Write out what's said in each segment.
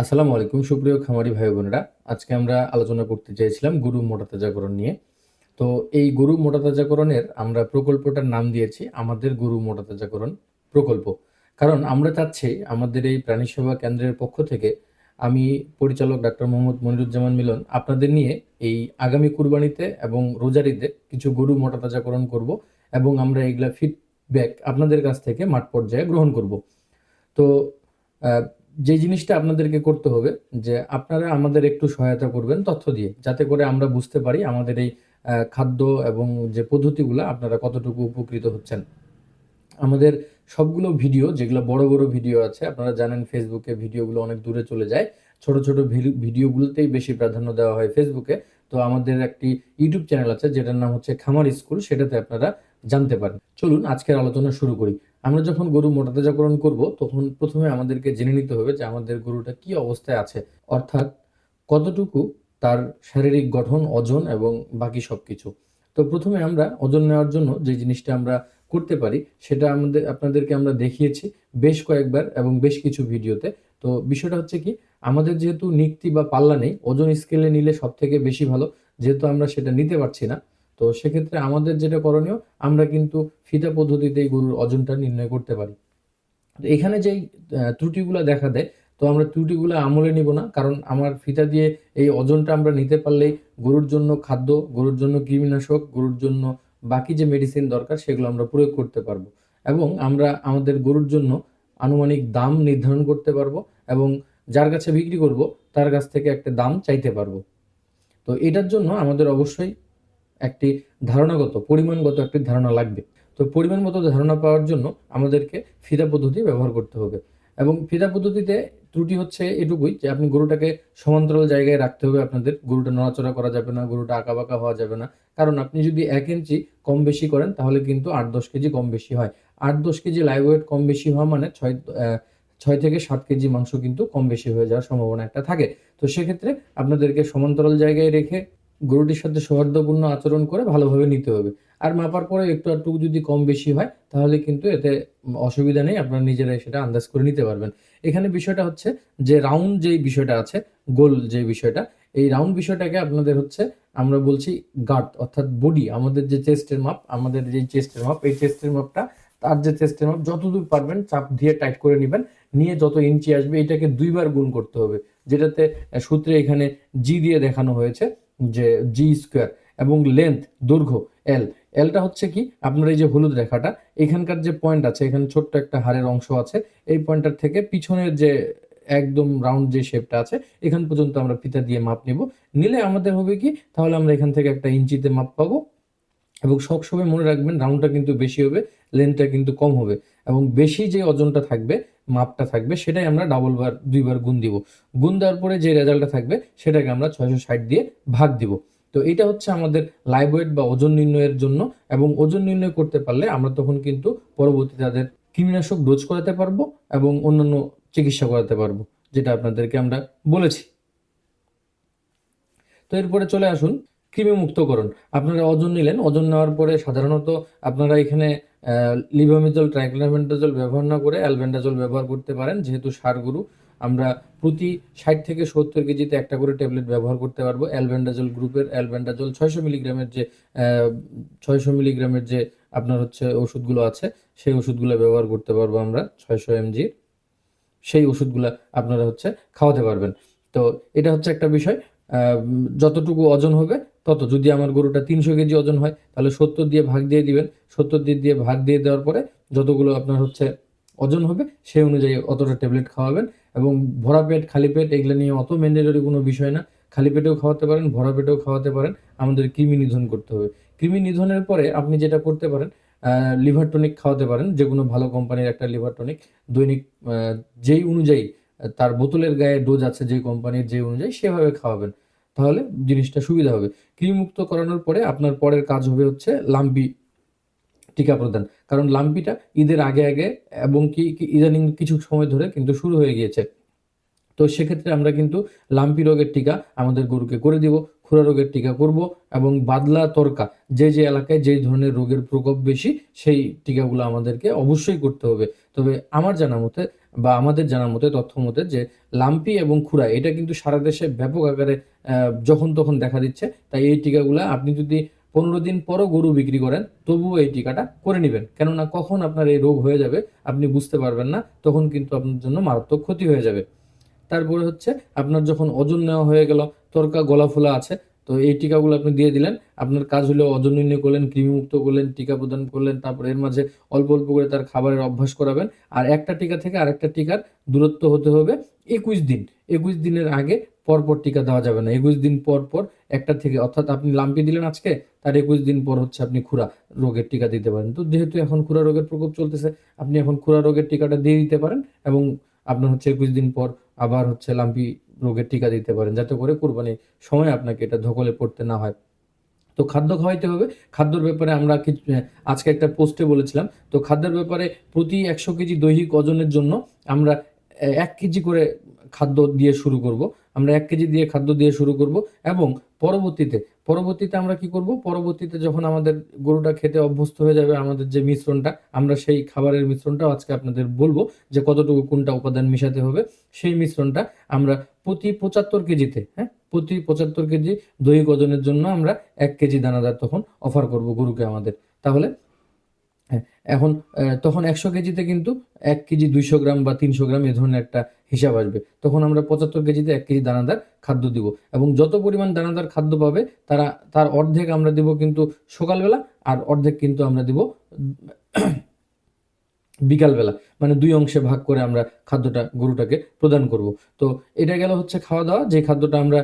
আসসালামু আলাইকুম, সুপ্রিয় খামারি ভাই বোনেরা। আজকে আমরা আলোচনা করতে চেয়েছিলাম গরু মোটা তাজাকরণ নিয়ে। তো এই গরু মোটা তাজাকরণের আমরা প্রকল্পটার নাম দিয়েছি, আমাদের গরু মোটা তাজাকরণ প্রকল্প। কারণ আমরা চাচ্ছি আমাদের এই প্রাণী সেবা কেন্দ্রের পক্ষ থেকে আমি পরিচালক ডাক্তার মোহাম্মদ মনিরুজ্জামান মিলন আপনাদের নিয়ে এই আগামী কুরবানিতে এবং রোজারিতে কিছু গরু মোটা তাজাকরণ করব এবং আমরা এগুলা ফিডব্যাক আপনাদের কাছ থেকে মাঠ পর্যায়ে গ্রহণ করব। তো যে জিনিসটা আপনাদেরকে করতে হবে, যে আপনারা আমাদের একটু সহায়তা করবেন তথ্য দিয়ে, যাতে করে আমরা বুঝতে পারি আমাদের এই খাদ্য এবং যে পদ্ধতিগুলো আপনারা কতটুকু উপকৃত হচ্ছেন। আমাদের সবগুলো ভিডিও, যেগুলো বড় বড় ভিডিও আছে, আপনারা জানেন ফেসবুকে ভিডিওগুলো অনেক দূরে চলে যায়। ছোট ছোট ভিডি- ভিডিওগুলোতেই বেশি প্রাধান্য দেওয়া হয় ফেসবুকে। তো আমাদের একটি ইউটিউব চ্যানেল আছে, যেটার নাম হচ্ছে খামার স্কুল, সেটাতে আপনারা জানতে পারেন। চলুন, আজকের আলোচনা শুরু করি। আমরা যখন গরু মোটাতাজাকরণ করব, তখন প্রথমে আমাদেরকে জেনে নিতে হবে যে আমাদের গরুটা কি অবস্থায় আছে। অর্থাৎ কতটুকু তার শারীরিক গঠন, ওজন এবং বাকি সব কিছু তো প্রথমে আমরা ওজন নেওয়ার জন্য যে জিনিসটা আমরা করতে পারি, সেটা আমাদের, আপনাদেরকে আমরা দেখিয়েছি বেশ কয়েকবার এবং বেশ কিছু ভিডিওতে। তো বিষয়টা হচ্ছে কি, আমাদের যেহেতু নিক্তি বা পাল্লা নেই, ওজন স্কেলে নিলে সব থেকে বেশি ভালো। যেহেতু আমরা সেটা নিতে পারছি না তো সেক্ষেত্রে আমাদের যেটা করণীয়, আমরা কিন্তু ফিতা পদ্ধতিতেই গরুর ওজনটা নির্ণয় করতে পারি। তো এখানে যেই ত্রুটিগুলো দেখা দেয়, তো আমরা ত্রুটিগুলো আমলে নিব না, কারণ আমার ফিতা দিয়ে এই ওজনটা আমরা নিতে পারলেই গরুর জন্য খাদ্য, গরুর জন্য কৃমিনাশক, গরুর জন্য বাকি যে মেডিসিন দরকার সেগুলো আমরা প্রয়োগ করতে পারব। এবং আমরা আমাদের গরুর জন্য আনুমানিক দাম নির্ধারণ করতে পারব এবং যার কাছে বিক্রি করব, তার কাছ থেকে একটা দাম চাইতে পারব। তো এটার জন্য আমাদের অবশ্যই একটি ধারণাগত, পরিমাণগত একটি ধারণা লাগবে। তো পরিমাণ মতো ধারণা পাওয়ার জন্য আমাদেরকে ফিদা পদ্ধতি ব্যবহার করতে হবে। এবং ফিদা পদ্ধতিতে ত্রুটি হচ্ছে এটুকুই যে আপনি গরুটাকে সমান্তরাল জায়গায় রাখতে হবে। আপনাদের গরুটা নড়াচড়া করা যাবে না, গরুটা আঁকাবাঁকা হওয়া যাবে না। কারণ আপনি যদি এক ইঞ্চি কম বেশি করেন, তাহলে কিন্তু আট দশ কেজি কম বেশি হয়। আট দশ কেজি লাইভ ওয়েট কম বেশি হওয়া মানে ছয় ছয় থেকে সাত কেজি মাংস কিন্তু কম বেশি হয়ে যাওয়ার সম্ভাবনা একটা থাকে। তো সেক্ষেত্রে আপনাদেরকে সমান্তরাল জায়গায় রেখে গরুটির সাথে সৌহার্দ্যপূর্ণ আচরণ করে ভালোভাবে নিতে হবে। আর মাপার পরে একটু একটু যদি কম বেশি হয়, তাহলে কিন্তু এতে অসুবিধা নেই, আপনারা নিজেরাই সেটা আন্দাজ করে নিতে পারবেন। এখানে বিষয়টা হচ্ছে যে রাউন্ড যেই বিষয়টা আছে, গোল যে বিষয়টা, এই রাউন্ড বিষয়টাকে আপনাদের হচ্ছে আমরা বলছি গার্ড অর্থাৎ বডি আমাদের যে চেস্টের মাপ, আমাদের যে চেস্টের মাপ, এই চেস্টের মাপটা, তার যে চেস্টের মাপ, যতদূর পারবেন চাপ দিয়ে টাইট করে নেবেন, নিয়ে যত ইঞ্চি আসবে, এটাকে দুইবার গুণ করতে হবে, যেটাতে সূত্রে এখানে জি দিয়ে দেখানো হয়েছে। যে জি স্কোয়ার এবং লেন্থ দৈর্ঘ্য এল এলটা হচ্ছে কি? আপনার এই যে হলুদ রেখাটা, এখানকার যে পয়েন্ট আছে, এখানে ছোট্ট একটা হাড়ের অংশ আছে, এই পয়েন্টটার থেকে পিছনের যে একদম রাউন্ড যে শেপটা আছে, এখান পর্যন্ত আমরা ফিতা দিয়ে মাপ নিব। নিলে আমাদের হবে কি? তাহলে আমরা এখান থেকে একটা ইঞ্চিতে মাপ পাবো এবং সবসময় মনে রাখবেন রাউন্ডটা কিন্তু বেশি হবে লেন্থটা কিন্তু কম হবে এবং বেশি যে ওজনটা থাকবে মাপটা থাকবে, সেটাই আমরা ডাবল বার, দুইবার গুণ দিব। গুণ দেওয়ার পরে যে রেজাল্টটা থাকবে, সেটাকে আমরা ছয়শো ষাট দিয়ে ভাগ দিব। তো এটা হচ্ছে আমাদের লাইভ ওয়েট বা ওজন নির্ণয়ের জন্য, এবং ওজন নির্ণয় করতে পারলে আমরা তখন কিন্তু পরবর্তী তাদের কৃমিনাশক ডোজ করাতে পারব এবং অন্যান্য চিকিৎসা করাতে পারব, যেটা আপনাদেরকে আমরা বলেছি। তো এরপরে চলে আসুন কৃমি মুক্তকরণ আপনারা ওজন নিলেন, ওজন নেওয়ার পরে সাধারণত আপনারা এখানে লিভামিজল ট্রাইক্লোমেন্টাজল ব্যবহার না করে অ্যালবেন্ডাজল ব্যবহার করতে পারেন, যেহেতু সারগুরু, আমরা প্রতি ষাট থেকে সত্তর কেজিতে একটা করে ট্যাবলেট ব্যবহার করতে পারব। অ্যালবেন্ডাজল গ্রুপের অ্যালবেন্ডাজল ছয়শো মিলিগ্রামের যে ছয়শো মিলিগ্রামের যে আপনার হচ্ছে ওষুধগুলো আছে, সেই ওষুধগুলো ব্যবহার করতে পারব আমরা ছয়শো এমজি। সেই ওষুধগুলো আপনারা হচ্ছে খাওয়াতে পারবেন। তো এটা হচ্ছে একটা বিষয়। যতটুকু ওজন হবে, তত। যদি আমার গরুটা তিনশো কেজি ওজন হয়, তাহলে সত্তর দিয়ে ভাগ দিয়ে দিবেন। সত্তর দিয়ে দিয়ে ভাগ দিয়ে দেওয়ার পরে যতগুলো আপনার হচ্ছে ওজন হবে, সেই অনুযায়ী অতটা ট্যাবলেট খাওয়াবেন। এবং ভরা পেট, খালি পেট, এগুলো নিয়ে অত ম্যান্ডেটরি কোনো বিষয় না। খালি পেটেও খাওয়াতে পারেন, ভরা পেটেও খাওয়াতে পারেন। আমাদের কৃমি নিধন করতে হবে। কৃমি নিধনের পরে আপনি যেটা করতে পারেন লিভার টনিক খাওয়াতে পারেন। যে কোনো ভালো কোম্পানির একটা লিভার টনিক দৈনিক যেই অনুযায়ী তার বোতলের গায়ে ডোজ আছে যে কোম্পানির যে অনুযায়ী সেভাবে খাওয়াবেন, তাহলে জিনিসটা সুবিধা হবে। কৃমিমুক্ত করানোর পরে আপনার পরের কাজ হবে হচ্ছে লাম্পি টিকা প্রদান। কারণ লাম্পিটা ঈদের আগে আগে এবং কি ইদানিং কিছু সময় ধরে কিন্তু শুরু হয়ে গিয়েছে। তো সেক্ষেত্রে আমরা কিন্তু লাম্পি রোগের টিকা আমাদের গরুকে করে দিব। খুরা রোগের টিকা করব এবং বাদলা, তরকা, যে যে এলাকায় যে ধরনের রোগের প্রকোপ বেশি, সেই টিকাগুলো আমাদেরকে অবশ্যই করতে হবে। তবে আমার জানা মতে বা আমাদের জানা মতে, তথ্য মতে যে লাম্পি এবং খুরা এটা কিন্তু সারা দেশে ব্যাপক আকারে যখন তখন দেখা দিচ্ছে। তাই এই টিকাগুলো আপনি যদি পনেরো দিন পরও গরু বিক্রি করেন, তবুও এই টিকাটা করে নেবেন। কেননা কখন আপনার এই রোগ হয়ে যাবে, আপনি বুঝতে পারবেন না, তখন কিন্তু আপনার জন্য মারাত্মক ক্ষতি হয়ে যাবে। তারপরে হচ্ছে, আপনার যখন ওজন নেওয়া হয়ে গেল তরকা গলা ফোলা আছে। তো এই টিকাগুলো আপনি দিয়ে দিলেন। আপনার কাজ হলো ওজন করলেন, কৃমিমুক্ত করলেন, টিকা প্রদান করলেন, তারপর এর মাঝে অল্প অল্প করে তার খাবারের অভ্যাস করাবেন। আর একটা টিকা থেকে আরেকটা টিকার দূরত্ব হতে হবে একুশ দিন। একুশ দিনের আগে পরপর টিকা দেওয়া যাবে না। একুশ দিন পর পর একটা থেকে, অর্থাৎ আপনি লাম্পি দিলেন আজকে, তার একুশ দিন পর হচ্ছে আপনি খুরা রোগের টিকা দিতে পারেন। তো যেহেতু এখন খুরা রোগের প্রকোপ চলতেছে, আপনি এখন খুরা রোগের টিকাটা দিয়ে দিতে পারেন এবং আপনার হচ্ছে একুশ দিন পর আবার হচ্ছে লাম্পি রোগের টিকা দিতে পারেন, যাতে করে কোরবানির সময় আপনাকে এটা ধকলে পড়তে না হয়। তো খাদ্য খাওয়াইতে হবে। খাদ্যর ব্যাপারে আমরা আজকে একটা পোস্টে বলেছিলাম, তো খাদ্যের ব্যাপারে প্রতি একশো কেজি দৈহিক ওজনের জন্য আমরা এক কেজি করে খাদ্য দিয়ে শুরু করব। আমরা এক কেজি দিয়ে খাদ্য দিয়ে শুরু করব এবং পরবর্তীতে পরবর্তীতে আমরা কি করব? পরবর্তীতে যখন আমাদের গরুটা খেতে অভ্যস্ত হয়ে যাবে, আমাদের যে মিশ্রণটা, আমরা সেই খাবারের মিশ্রণটাও আজকে আপনাদের বলব যে কতটুকু কোনটা উপাদান মিশাতে হবে। সেই মিশ্রণটা আমরা প্রতি পঁচাত্তর কেজিতে হ্যাঁ? প্রতি পঁচাত্তর কেজি দৈহিক ওজনের জন্য আমরা এক কেজি দানাদার তখন অফার করব গরুকে আমাদের। তাহলে হ্যাঁ এখন তখন একশো কেজিতে কিন্তু এক কেজি দুইশো গ্রাম বা তিনশো গ্রাম এ ধরনের একটা হিসাব আসবে। তখন আমরা পঁচাত্তর কেজিতে এক কেজি দানাদার খাদ্য দিব এবং যত পরিমাণ দানাদার খাদ্য পাবে, তারা, তার অর্ধেক আমরা দিব কিন্তু সকালবেলা আর অর্ধেক কিন্তু আমরা দিব বিকালবেলা। মানে দুই অংশে ভাগ করে আমরা খাদ্যটা, গরুটাকে প্রদান করব। তো এটা গেল হচ্ছে খাওয়া দাওয়া যে খাদ্যটা আমরা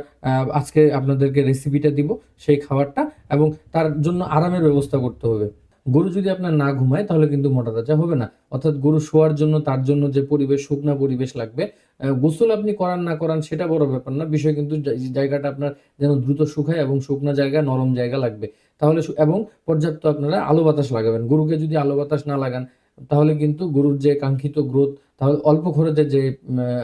আজকে আপনাদেরকে রেসিপিটা দিব, সেই খাবারটা এবং তার জন্য আরামের ব্যবস্থা করতে হবে। গরু যদি আপনার না ঘুমায়, তাহলে কিন্তু মোটা তাজা হবে না। অর্থাৎ গরু শোয়ার জন্য, তার জন্য যে পরিবেশ, শুকনো পরিবেশ লাগবে গোসল আপনি করান না করান, সেটা বড় ব্যাপার না। বিষয় কিন্তু জায়গাটা আপনার যেন দ্রুত শুকায় এবং শুকনো জায়গা, নরম জায়গা লাগবে। তাহলে এবং পর্যাপ্ত আপনারা আলো বাতাস লাগাবেন। গরুকে যদি আলো বাতাস না লাগান, তাহলে কিন্তু গরুর যে কাঙ্ক্ষিত গ্রোথ তাহলে অল্প খরচে যে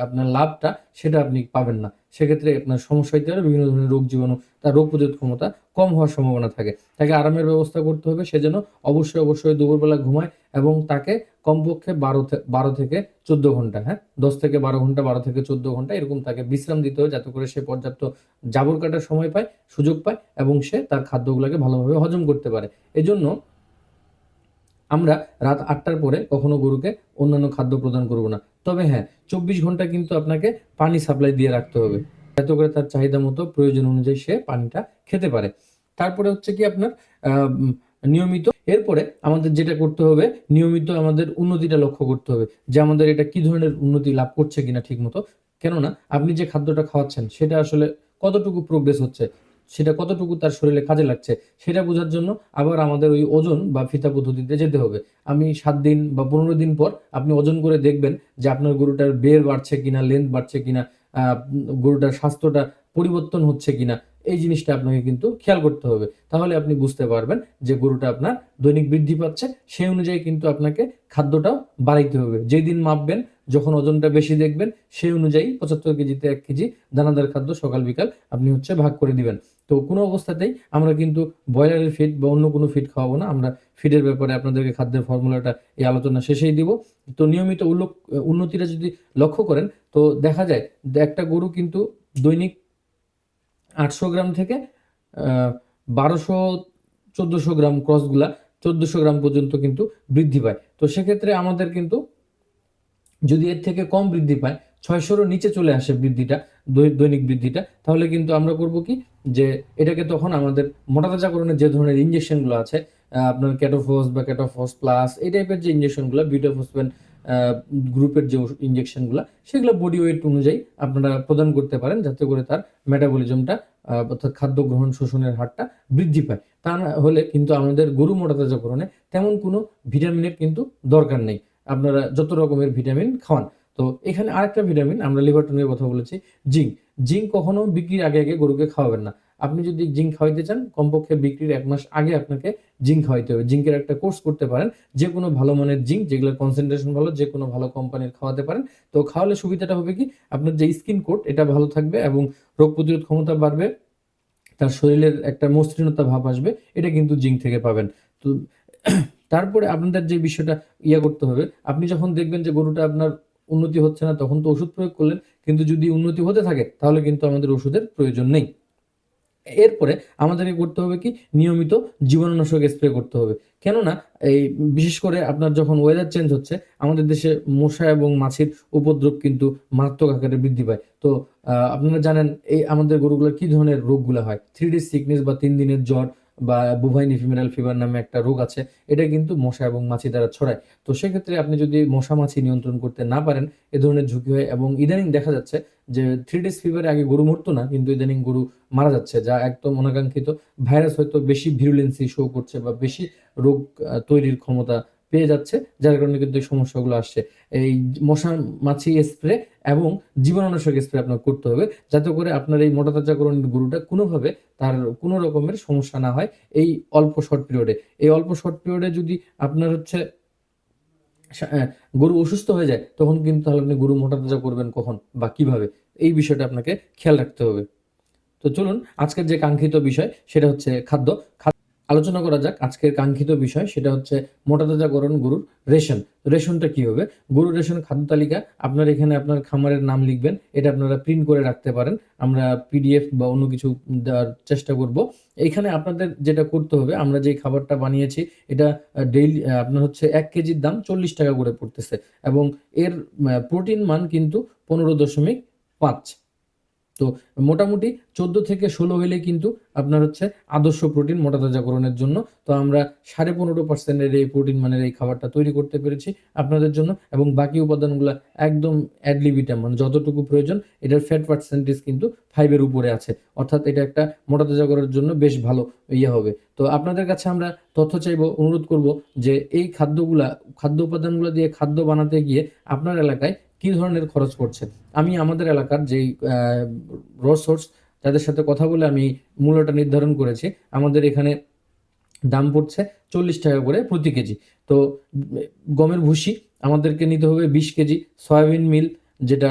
আপনার লাভটা সেটা আপনি পাবেন না। সেক্ষেত্রে আপনার সমস্যা হইতে পারে, বিভিন্ন ধরনের রোগ জীবাণু তার রোগ প্রতিরোধ ক্ষমতা কম হওয়ার সম্ভাবনা থাকে। তাকে আরামের ব্যবস্থা করতে হবে সে যেন অবশ্যই অবশ্যই দুপুরবেলা ঘুমায় এবং তাকে কমপক্ষে বারো বারো থেকে চোদ্দ ঘণ্টা হ্যাঁ? দশ থেকে বারো ঘণ্টা, বারো থেকে চোদ্দ ঘণ্টা এরকম তাকে বিশ্রাম দিতে হবে যাতে করে সে পর্যাপ্ত জাবর কাটার সময় পায়, সুযোগ পায় এবং সে তার খাদ্যগুলোকে ভালোভাবে হজম করতে পারে। এজন্য আমরা রাত আটটার পরে কখনো গরুকে অন্যান্য খাদ্য প্রদান করব না। তবে হ্যাঁ চব্বিশ ঘণ্টা কিন্তু আপনাকে পানি সাপ্লাই দিয়ে রাখতে হবে। যাতে করে তার চাহিদা মতো প্রয়োজন অনুযায়ী সে পানিটা খেতে পারে। তারপরে হচ্ছে কি আপনার নিয়মিত, এরপরে আমাদের যেটা করতে হবে, নিয়মিত আমাদের উন্নতিটা লক্ষ্য করতে হবে যে আমাদের এটা কি ধরনের উন্নতি লাভ করছে কিনা ঠিক মতো কেননা, আপনি যে খাদ্যটা খাওয়াচ্ছেন, সেটা আসলে কতটুকু প্রোগ্রেস হচ্ছে সেটা কতটুকু তার শরীরে কাজে লাগছে, সেটা বোঝার জন্য আবার আমাদের ওই ওজন বা ফিতা পদ্ধতিতে যেতে হবে। আমি সাত দিন বা পনেরো দিন পর আপনি ওজন করে দেখবেন যে আপনার গরুটার বের বাড়ছে কিনা লেন্থ বাড়ছে কিনা গরুটার স্বাস্থ্যটা পরিবর্তন হচ্ছে কিনা, এই জিনিসটা আপনাকে কিন্তু খেয়াল করতে হবে। তাহলে আপনি বুঝতে পারবেন যে গরুটা আপনার দৈনিক বৃদ্ধি পাচ্ছে, সেই অনুযায়ী কিন্তু আপনাকে খাদ্যটাও বাড়াইতে হবে। যেই দিন মাপবেন যখন ওজনটা বেশি দেখবেন, সেই অনুযায়ী পঁচাত্তর কেজিতে এক কেজি দানাদার খাদ্য সকাল বিকাল আপনি হচ্ছে ভাগ করে দিবেন। তো কোনো অবস্থাতেই আমরা কিন্তু ব্রয়লারের ফিড বা অন্য কোনো ফিড খাওয়াবো না। আমরা ফিডের ব্যাপারে আপনাদেরকে খাদ্যের ফর্মুলাটা এই আলোচনা শেষেই দিব। তো নিয়মিত উল্লেখ উন্নতিটা যদি লক্ষ্য করেন, তো দেখা যায় একটা গরু কিন্তু দৈনিক আটশো গ্রাম থেকে বারোশো, চোদ্দোশো গ্রাম ক্রসগুলা চোদ্দোশো গ্রাম পর্যন্ত কিন্তু বৃদ্ধি পায়। তো সেক্ষেত্রে আমাদের কিন্তু যদি এর থেকে কম বৃদ্ধি পায়, ছয়শোরও নিচে চলে আসে বৃদ্ধিটা দৈনিক বৃদ্ধিটা, তাহলে কিন্তু আমরা করব কি? যে এটাকে তখন আমাদের মোটা তাজাকরণের যে ধরনের ইঞ্জেকশনগুলো আছে আপনার ক্যাটোফোস বা ক্যাটোফোস প্লাস এই টাইপের যে ইঞ্জেকশনগুলো বিউটোফোসপেন গ্রুপের যে ইঞ্জেকশনগুলো সেগুলো বডি ওয়েট অনুযায়ী আপনারা প্রদান করতে পারেন, যাতে করে তার মেটাবলিজমটা অর্থাৎ খাদ্য গ্রহণ শোষণের হারটা বৃদ্ধি পায়। তা না হলে কিন্তু আমাদের গরু মোটা তাজাকরণে তেমন কোনো ভিটামিনের কিন্তু দরকার নেই। আপনারা যত রকমের ভিটামিন খাওয়ান। তো এখানে আরেকটা ভিটামিন আমরা লিভার টনিকের কথা বলেছি, জিঙ্ক। জিঙ্ক কখনো বিক্রির আগে আগে গরুকে খাওয়াবেন না। আপনি যদি জিঙ্ক খাওয়াইতে চান, কমপক্ষে বিক্রির এক মাস আগে আপনাকে জিঙ্ক খাওয়াইতে হবে। জিঙ্কের একটা কোর্স করতে পারেন, যে কোনো ভালো মানের জিঙ্ক যেগুলোর কনসেন্ট্রেশন ভালো, যে কোনো ভালো কোম্পানির খাওয়াতে পারেন। তো খাওয়ালে সুবিধাটা হবে কি, আপনার যে স্কিন কোট এটা ভালো থাকবে এবং রোগ প্রতিরোধ ক্ষমতা বাড়বে, তার শরীরের একটা মসৃণতা ভাব আসবে, এটা কিন্তু জিঙ্ক থেকে পাবেন। তো তারপরে আপনাদের যে বিষয়টা ইয়া করতে হবে, আপনি যখন দেখবেন যে গরুটা আপনার উন্নতি হচ্ছে না, তখন তো ওষুধ প্রয়োগ করলেন, কিন্তু যদি উন্নতি হতে থাকে, তাহলে কিন্তু আমাদের ওষুধের প্রয়োজন নেই। এরপরে আমাদেরকে করতে হবে কি? নিয়মিত জীবাণুনাশক স্প্রে করতে হবে। কেননা, এই বিশেষ করে আপনার যখন ওয়েদার চেঞ্জ হচ্ছে, আমাদের দেশে মশা এবং মাছির উপদ্রব কিন্তু মারাত্মক আকারে বৃদ্ধি পায়। তো আপনারা জানেন, এই আমাদের গরুগুলোর কি ধরনের রোগগুলো হয়? থ্রি ডি সিকনেস বা তিন দিনের জ্বর বা বুভাইনি ফিমেরাল ফিভার নামে একটা রোগ আছে, এটা কিন্তু মশা এবং মাছি দ্বারা ছড়ায়। তো সেক্ষেত্রে আপনি যদি মশা মাছি নিয়ন্ত্রণ করতে না পারেন, এ ধরনের ঝুঁকি হয় এবং ইদানিং দেখা যাচ্ছে যে থ্রি ডেজ ফিভারে আগে গরু মরতো না, কিন্তু ইদানিং গরু মারা যাচ্ছে, যা একদম অনাকাঙ্ক্ষিত। ভাইরাস হয়তো বেশি ভিরুলেন্সি শো করছে বা বেশি রোগ তৈরির ক্ষমতা পেয়ে যাচ্ছে, যার কারণে কিন্তু এই সমস্যাগুলো আসছে। এই মশা মাছি স্প্রে এবং জীবাণুনাশক স্প্রে আপনার করতে হবে, যাতে করে আপনার এই মোটা তাজাকরণ গরুটা কোনোভাবে তার কোনো রকমের সমস্যা না হয় এই অল্প শর্ট পিরিয়ডে এই অল্প শর্ট পিরিয়ডে যদি আপনার হচ্ছে গরু অসুস্থ হয়ে যায়, তখন কিন্তু তাহলে আপনি গরু মোটা তাজা করবেন কখন বা কীভাবে? এই বিষয়টা আপনাকে খেয়াল রাখতে হবে। তো চলুন, আজকের যে কাঙ্ক্ষিত বিষয়, সেটা হচ্ছে খাদ্য আলোচনা করা যাক আজকের কাঙ্ক্ষিত বিষয়, সেটা হচ্ছে মোটা তাজাকরণ গরুর রেশন। রেশনটা কি হবে? গরুর রেশন খাদ্য তালিকা, আপনার এখানে আপনার খামারের নাম লিখবেন, এটা আপনারা প্রিন্ট করে রাখতে পারেন, আমরা পিডিএফ বা অন্য কিছু দেওয়ার চেষ্টা করব। এখানে আপনাদের যেটা করতে হবে, আমরা যে খাবারটা বানিয়েছি, এটা ডেইলি আপনার হচ্ছে এক কেজির দাম চল্লিশ টাকা করে পড়তেছে এবং এর প্রোটিন মান কিন্তু পনেরো দশমিক পাঁচ। তো মোটামুটি চোদ্দ থেকে ষোলো হলে কিন্তু আপনার হচ্ছে আদর্শ প্রোটিন মোটা তাজাকরণের জন্য। তো আমরা সাড়ে পনেরো পার্সেন্টের এই প্রোটিন মানের এই খাবারটা তৈরি করতে পেরেছি আপনাদের জন্য এবং বাকি উপাদানগুলো একদম অ্যাডলিবিটাম মানে যতটুকু প্রয়োজন, এটার ফ্যাট পার্সেন্টেজ কিন্তু ফাইভের উপরে আছে। অর্থাৎ এটা একটা মোটা তাজাকরণের জন্য বেশ ভালো ইয়ে হবে। তো আপনাদের কাছে আমরা তথ্য চাইব, অনুরোধ করব যে এই খাদ্যগুলা, খাদ্য উপাদানগুলো দিয়ে খাদ্য বানাতে গিয়ে আপনার এলাকায় কি ধরনের খরচ পড়ছে? আমি আমাদের এলাকার যেই র সোর্স তাদের সাথে কথা বলে আমি মূল্যটা নির্ধারণ করেছি। আমাদের এখানে দাম পড়ছে চল্লিশ টাকা করে প্রতি কেজি। তো, গমের ভুসি আমাদেরকে নিতে হবে বিশ কেজি। সয়াবিন মিল যেটা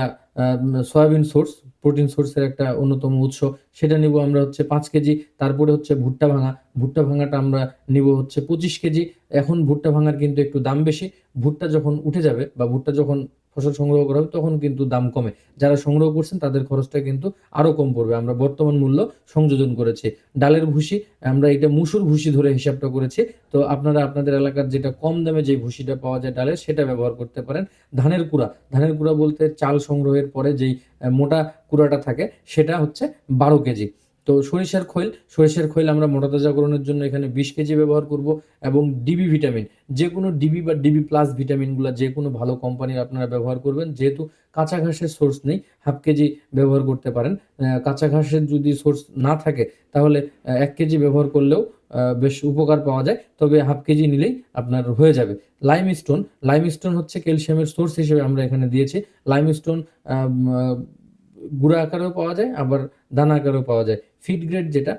সয়াবিন সোর্স প্রোটিন সোর্সের একটা অন্যতম উৎস, সেটা নিব আমরা হচ্ছে পাঁচ কেজি। তারপরে হচ্ছে ভুট্টা ভাঙা। ভুট্টা ভাঙাটা আমরা নিব হচ্ছে পঁচিশ কেজি। এখন ভুট্টা ভাঙার কিন্তু একটু দাম বেশি। ভুট্টা যখন উঠে যাবে বা ভুট্টা যখন ফসল সংগ্রহ করা হবে, তখন কিন্তু দাম কমে। যারা সংগ্রহ করছেন, তাদের খরচটা কিন্তু আরও কম পড়বে। আমরা বর্তমান মূল্য সংযোজন করেছি। ডালের ভুসি, আমরা এটা মুসুর ভুসি ধরে হিসাবটা করেছি। তো আপনারা আপনাদের এলাকার যেটা কম দামে যে ভুসিটা পাওয়া যায় ডালের সেটা ব্যবহার করতে পারেন। ধানের কুড়া ধানের কুড়া বলতে চাল সংগ্রহের পরে যেই মোটা কুড়াটা থাকে, সেটা হচ্ছে বারো কেজি। তো সরিষার খৈল সরিষার খৈল আমরা মোটা তাজাকরণের জন্য এখানে বিশ কেজি ব্যবহার করব এবং ডিবি ভিটামিন যে কোনো ডিবি বা ডিবি প্লাস ভিটামিনগুলো যে কোনো ভালো কোম্পানির আপনারা ব্যবহার করবেন, যেহেতু কাঁচা ঘাসের সোর্স নেই হাফ কেজি ব্যবহার করতে পারেন। কাঁচা ঘাসের যদি সোর্স না থাকে, তাহলে এক কেজি ব্যবহার করলেও বেশ উপকার পাওয়া যায়, তবে হাফ কেজি নিলেই আপনার হয়ে যাবে। লাইম স্টোন লাইম স্টোন হচ্ছে ক্যালসিয়ামের সোর্স হিসেবে আমরা এখানে দিয়েছি। লাইম স্টোন গুঁড়া আকারেও পাওয়া যায়, আবার দানা আকারেও পাওয়া যায়। ফিড গ্রেড যেটা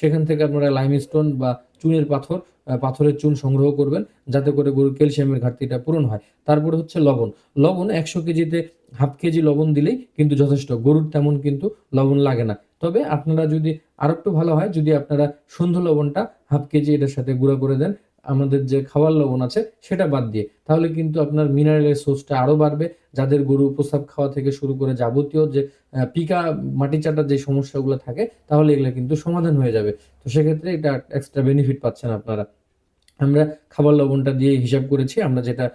সেখান থেকে আপনারা লাইম স্টোন বা চুনের পাথর পাথরের চুন সংগ্রহ করবেন, যাতে করে গরুর ক্যালসিয়ামের ঘাটতিটা পূরণ হয়। তারপরে হচ্ছে লবণ। লবণ একশো কেজিতে হাফ কেজি লবণ দিলেই কিন্তু যথেষ্ট, গরুর তেমন কিন্তু লবণ লাগে না। তবে আপনারা যদি আরও একটু ভালো হয়, যদি আপনারা সন্ধ্যা লবণটা হাফ কেজি এটার সাথে গুঁড়া করে দেন আমাদের যে খাবার লবণ আছে, সেটা বাদ দিয়ে। তাহলে কিন্তু আপনার মিনারেলের সোর্সটা আরও বাড়বে। যাদের গরু উপস্থাপ খাওয়া থেকে শুরু করে যাবতীয় যে পিকা, মাটি চাটার যে সমস্যাগুলো থাকে, তাহলে এগুলো কিন্তু সমাধান হয়ে যাবে। তো সেক্ষেত্রে এটা এক্সট্রা বেনিফিট পাচ্ছেন আপনারা। আমরা খাবার লবণটা দিয়ে হিসাব করেছি, আমরা যেটা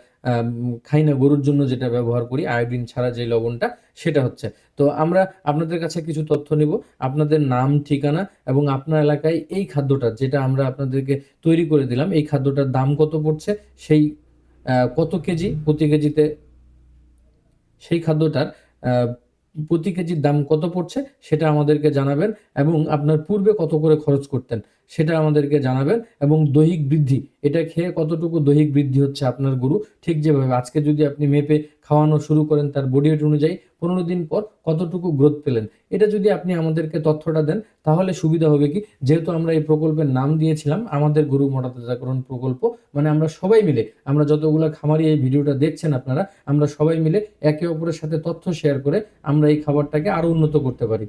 খাই না গরুর জন্য যেটা ব্যবহার করি, আয়োডিন ছাড়া যে লবণটা সেটা হচ্ছে। তো আমরা আপনাদের কাছে কিছু তথ্য নিব, আপনাদের নাম, ঠিকানা এবং আপনার এলাকায় এই খাদ্যটা যেটা আমরা আপনাদেরকে তৈরি করে দিলাম, এই খাদ্যটার দাম কত পড়ছে, সেই কত কেজি প্রতি কেজিতে, সেই খাদ্যটার প্রতি কেজির দাম কত পড়ছে সেটা আমাদেরকে জানাবেন এবং আপনার পূর্বে কত করে খরচ করতেন সেটা আমাদেরকে জানাবেন এবং দৈহিক বৃদ্ধি, এটা খেয়ে কতটুকু দৈহিক বৃদ্ধি হচ্ছে আপনার গরু, ঠিক যেভাবে। আজকে যদি আপনি মেপে খাওয়ানো শুরু করেন তার বডি ওয়েট অনুযায়ী, পনেরো দিন পর কতটুকু গ্রোথ পেলেন? এটা যদি আপনি আমাদেরকে তথ্যটা দেন, তাহলে সুবিধা হবে কি? যেহেতু আমরা এই প্রকল্পের নাম দিয়েছিলাম, আমাদের গরু মোটা প্রকল্প মানে আমরা সবাই মিলে, আমরা যতগুলো খামারি এই ভিডিওটা দেখছেন আপনারা, আমরা সবাই মিলে একে অপরের সাথে তথ্য শেয়ার করে আমরা এই খাবারটাকে আরও উন্নত করতে পারি।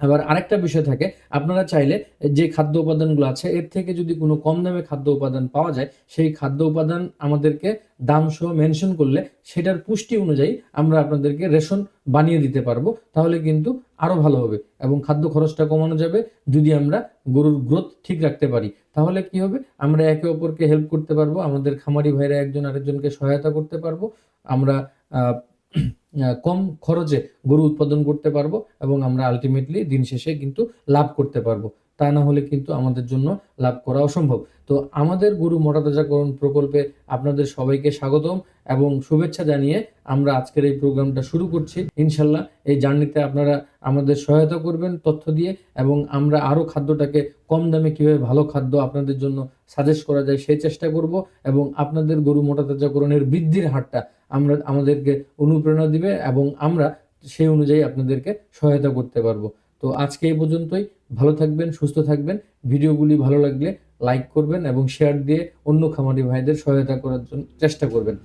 আবার আরেকটা বিষয় থাকে, আপনারা চাইলে যে খাদ্য উপাদানগুলো আছে, এর থেকে যদি কোনো কম দামে খাদ্য উপাদান পাওয়া যায়, সেই খাদ্য উপাদান আমাদেরকে দাম সহ মেনশন করলে সেটার পুষ্টি অনুযায়ী আমরা আপনাদেরকে রেশন বানিয়ে দিতে পারব, তাহলে কিন্তু আরও ভালো হবে এবং খাদ্য খরচটা কমানো যাবে। যদি আমরা গরুর গ্রোথ ঠিক রাখতে পারি, তাহলে কি হবে? আমরা একে অপরকে হেল্প করতে পারব, আমাদের খামারি ভাইরা একজন আরেকজনকে সহায়তা করতে পারব। আমরা কম খরচে গরু উৎপাদন করতে পারব এবং আমরা আলটিমেটলি দিন শেষে কিন্তু লাভ করতে পারব। তা না হলে কিন্তু আমাদের জন্য লাভ করা অসম্ভব। তো আমাদের গরু মোটাতাজাকরণ প্রকল্পে আপনাদের সবাইকে স্বাগতম এবং শুভেচ্ছা জানিয়ে আমরা আজকের এই প্রোগ্রামটা শুরু করছি। ইনশাল্লাহ এই জার্নিতে আপনারা আমাদের সহায়তা করবেন তথ্য দিয়ে এবং আমরা আরও খাদ্যটাকে কম দামে কীভাবে ভালো খাদ্য আপনাদের জন্য সাজেস্ট করা যায় সেই চেষ্টা করব এবং আপনাদের গরু মোটাতাজাকরণের বৃদ্ধির হারটা আমরা আমাদেরকে অনুপ্রেরণা দিবে এবং আমরা সেই অনুযায়ী আপনাদেরকে সহায়তা করতে পারব। তো আজকে এই পর্যন্তই। ভালো থাকবেন, সুস্থ থাকবেন। ভিডিওগুলি ভালো লাগলে লাইক করবেন এবং শেয়ার দিয়ে অন্য খামারি ভাইদের সহায়তা করার জন্য চেষ্টা করবেন।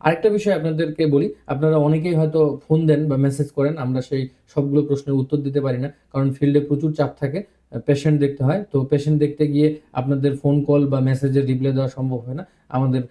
আরেকটা বিষয় আপনাদেরকে বলি, আপনারা অনেকেই হয়তো ফোন দেন বা মেসেজ করেন, আমরা সেই সবগুলো প্রশ্নের উত্তর দিতে পারি না, কারণ ফিল্ডে প্রচুর চাপ থাকে পেশেন্ট দেখতে হয়। তো পেশেন্ট দেখতে গিয়ে আপনাদের ফোন কল বা মেসেজের রিপ্লাই দেওয়া সম্ভব হয় না। আমাদের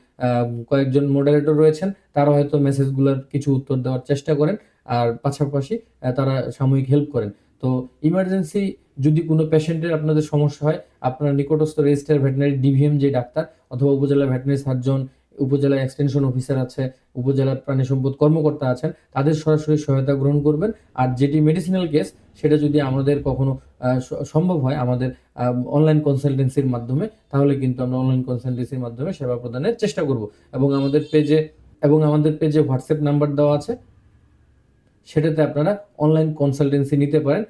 কয়েকজন মডারেটর রয়েছেন, তারা হয়তো মেসেজগুলোর কিছু উত্তর দেওয়ার চেষ্টা করেন, আর পাশাপাশি তারা সাময়িক হেল্প করেন। তো ইমার্জেন্সি যদি কোনো পেশেন্টের আপনাদের সমস্যা হয়, আপনার নিকটস্থ রেজিস্টার ভেটেনারি ডিভিএম যে ডাক্তার অথবা উপজেলা ভেটেনারি সার্জন উপজেলা এক্সটেনশন অফিসার আছে উপজেলা প্রাণী সম্পদ কর্মকর্তা আছেন, তাদের সরাসরি সহায়তা গ্রহণ করবেন। আর যেটি মেডিসিনাল কেস সেটা যদি আমাদের কখনো সম্ভব হয় আমাদের অনলাইন কনসালটেন্সির মাধ্যমে, তাহলে কিন্তু আমরা অনলাইন কনসালটেন্সির মাধ্যমে সেবা প্রদানের চেষ্টা করব। এবং আমাদের পেজে এবং আমাদের পেজে হোয়াটসঅ্যাপ নাম্বার দেওয়া আছে। সেটাতে আপনারা অনলাইন কনসালটেন্সি নিতে পারেন,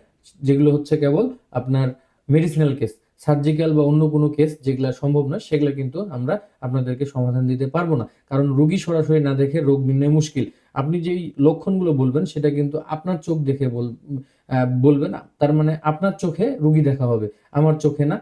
যেগুলো হচ্ছে কেবল আপনার মেডিসিনাল কেস সার্জিক্যাল বা অন্য কোনো কেস যেগুলো সম্ভব না সেগুলো কিন্তু আমরা আপনাদেরকে সমাধান দিতে পারব না। কারণ রোগী সরাসরি না দেখে রোগ নির্ণয় মুশকিল। আপনি যেই লক্ষণগুলো বলবেন, সেটা কিন্তু আপনার চোখ দেখে বলবেন। তার মানে আপনার চোখে রুগী দেখা হবে। আমার চোখে না,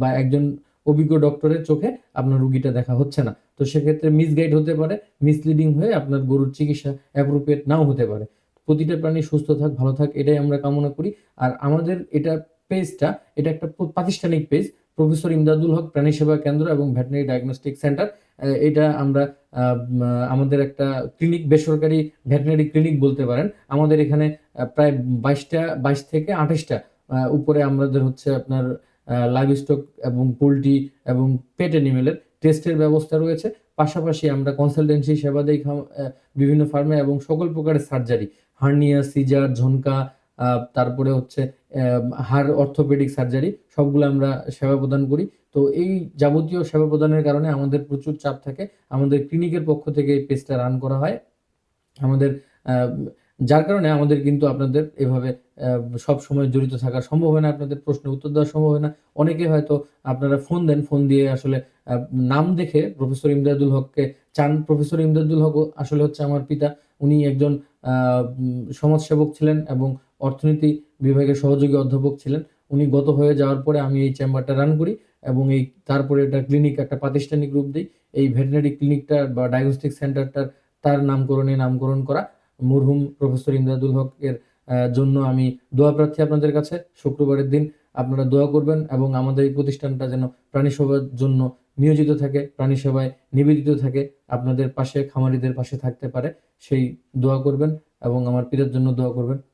বা একজন অভিজ্ঞ ডক্টরের চোখে আপনার রুগীটা দেখা হচ্ছে না। তো সেক্ষেত্রে মিসগাইড হতে পারে মিসলিডিং হয়ে আপনার গরুর চিকিৎসা অ্যাপ্রোপ্রিয়েট নাও হতে পারে। প্রতিটা প্রাণী সুস্থ থাক, ভালো থাক, এটাই আমরা কামনা করি। আর আমাদের এটা পেজটা, এটা একটা প্রাতিষ্ঠানিক পেজ। প্রফেসর ইমদাদুল হক প্রাণী সেবা কেন্দ্র এবং ভেটেনারি ডায়াগনস্টিক সেন্টার। এটা আমরা আমাদের একটা ক্লিনিক, বেসরকারি ভেটেনারি ক্লিনিক বলতে পারেন। আমাদের এখানে প্রায় বাইশটা, বাইশ থেকে আঠাশটা উপরে আমাদের হচ্ছে আপনার লাইভ স্টক এবং পোলট্রি এবং পেট অ্যানিমেলের টেস্টের ব্যবস্থা রয়েছে। পাশাপাশি আমরা কনসালটেন্সি, সেবা দিই বিভিন্ন ফার্মে এবং সকল প্রকারের সার্জারি। হার্নিয়া, সিজার ঝনকা তারপরে হচ্ছে হাড় অর্থোপেডিক সার্জারি, সবগুলো আমরা সেবা প্রদান করি। তো এই যাবতীয় সেবা প্রদানের কারণে আমাদের প্রচুর চাপ থাকে। আমাদের ক্লিনিকের পক্ষ থেকে এই পেজটা রান করা হয়। আমাদের যার কারণে আমাদের কিন্তু আপনাদের এভাবে সব সময় জড়িত থাকা সম্ভব হয় না। আপনাদের প্রশ্নের উত্তর দেওয়া সম্ভব হয় না। অনেকে হয়তো আপনারা ফোন দেন, ফোন দিয়ে আসলে নাম দেখে প্রফেসর ইমদাদুল হককে চান। প্রফেসর ইমদাদুল হক আসলে হচ্ছে আমার পিতা। উনি একজন সমাজসেবক ছিলেন এবং অর্থনীতি বিভাগের সহযোগী অধ্যাপক ছিলেন। উনি গত হয়ে যাওয়ার পরে আমি এই চেম্বারটা রান করি এবং এই তারপরে এটা ক্লিনিক একটা প্রাতিষ্ঠানিক রূপ দিই। এই ভেটেনারি ক্লিনিকটা বা ডায়াগনস্টিক সেন্টারটার তার নামকরণে নামকরণ করা। মরহুম প্রফেসর ইমদাদুল হক এর জন্য আমি দোয়া প্রার্থী আপনাদের কাছে। শুক্রবারের দিন আপনারা দোয়া করবেন এবং আমাদের এই প্রতিষ্ঠানটা যেন প্রাণী সেবার জন্য নিয়োজিত থাকে, প্রাণী সেবায় নিবেদিত থাকে, আপনাদের পাশে খামারিদের পাশে থাকতে পারে। সেই দোয়া করবেন এবং আমার পিতার জন্য দোয়া করবেন।